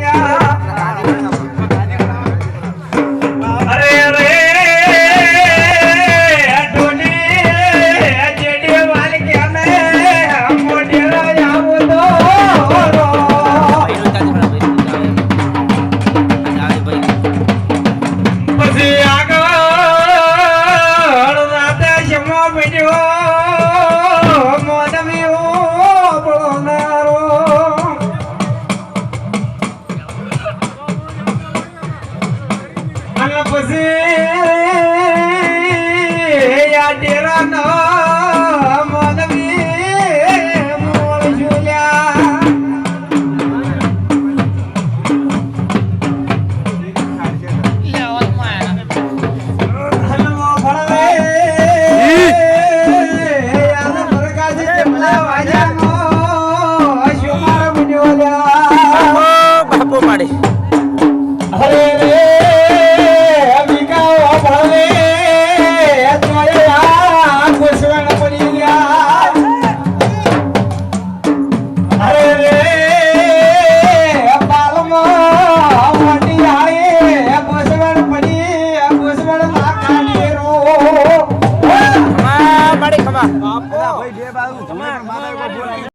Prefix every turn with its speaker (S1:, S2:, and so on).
S1: Yeah. અને પછી
S2: બાપો ભાઈ બે બાજુ